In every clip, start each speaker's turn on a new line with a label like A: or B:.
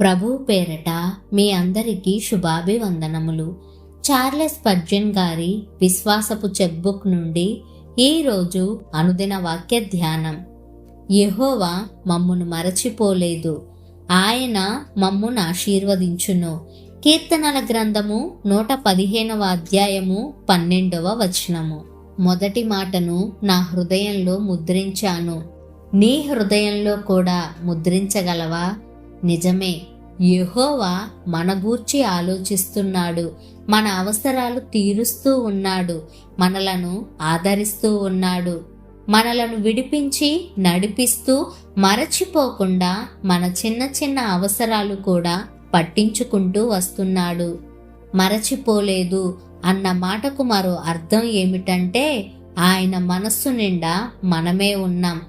A: ప్రభు పేరట మీ అందరికీ శుభాభివందనములు. చార్లెస్ పర్జన్ గారి విశ్వాసపు చెక్బుక్ నుండి ఈరోజు అనుదిన వాక్య ధ్యానం. యహోవా మమ్మును మరచిపోలేదు. ఆయన మమ్మును ఆశీర్వదించును. కీర్తనల గ్రంథము నూట పదిహేనవ అధ్యాయము పన్నెండవ వచనము. మొదటి మాటను నా హృదయంలో ముద్రించాను. నీ హృదయంలో కూడా ముద్రించగలవా? నిజమే యెహోవా మన గూర్చి ఆలోచిస్తున్నాడు మన అవసరాలు తీరుస్తూ ఉన్నాడు మనలను ఆదరిస్తూ ఉన్నాడు. మనలను విడిపించి నడిపిస్తూ మరచిపోకుండా మన చిన్న చిన్న అవసరాలు కూడా పట్టించుకుంటూ వస్తున్నాడు. మరచిపోలేదు అన్న మాటకు మరో అర్థం ఏమిటంటే ఆయన మనస్సు నిండా మనమే ఉన్నాం.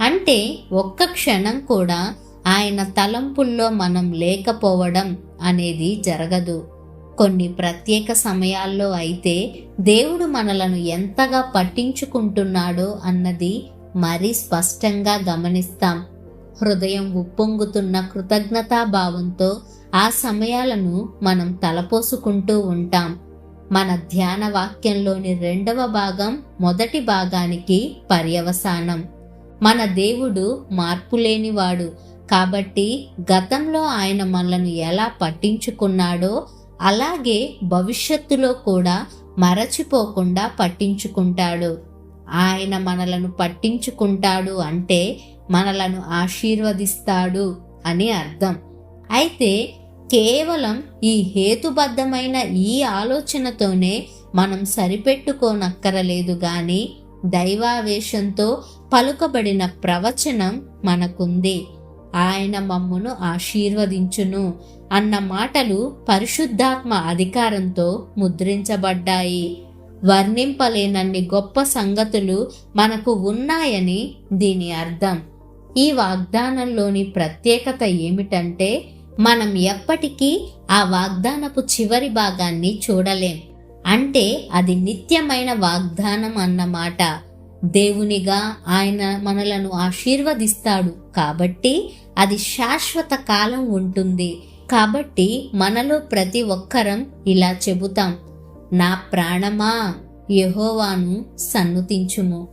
A: అంటే ఒక్క క్షణం కూడా ఆయన తలంపుల్లో మనం లేకపోవడం అనేది జరగదు. కొన్ని ప్రత్యేక సమయాల్లో అయితే దేవుడు మనలను ఎంతగా పట్టించుకుంటున్నాడో అన్నది మరీ స్పష్టంగా గమనిస్తాం. హృదయం ఉప్పొంగుతున్న కృతజ్ఞతాభావంతో ఆ సమయాలను మనం తలపోసుకుంటూ ఉంటాం. మన ధ్యాన వాక్యంలోని రెండవ భాగం మొదటి భాగానికి పర్యవసానం. మన దేవుడు మార్పులేనివాడు కాబట్టి గతంలో ఆయన మనలను ఎలా పట్టించుకున్నాడో అలాగే భవిష్యత్తులో కూడా మరచిపోకుండా పట్టించుకుంటాడు. ఆయన మనలను పట్టించుకుంటాడు అంటే మనలను ఆశీర్వదిస్తాడు అని అర్థం. అయితే కేవలం ఈ హేతుబద్ధమైన ఈ ఆలోచనతోనే మనం సరిపెట్టుకోనక్కరలేదు కానీ దైవావేశంతో పలుకబడిన ప్రవచనం మనకుంది. ఆయన మమ్మును ఆశీర్వదించును అన్న మాటలు పరిశుద్ధాత్మ అధికారంతో ముద్రించబడ్డాయి. వర్ణింపలేనన్ని గొప్ప సంగతులు మనకు ఉన్నాయని దీని అర్థం. ఈ వాగ్దానంలోని ప్రత్యేకత ఏమిటంటే మనం ఎప్పటికీ ఆ వాగ్దానపు చివరి భాగాన్ని చూడలేం. అంటే అది నిత్యమైన వాగ్దానం అన్నమాట దేవునిగా ఆయన మనలను ఆశీర్వదిస్తాడు. కాబట్టి అది శాశ్వత కాలం ఉంటుంది. కాబట్టి మనలో ప్రతి ఒక్కరం ఇలా చెబుతాం. నా ప్రాణమా యహోవాను సన్నుతించుము.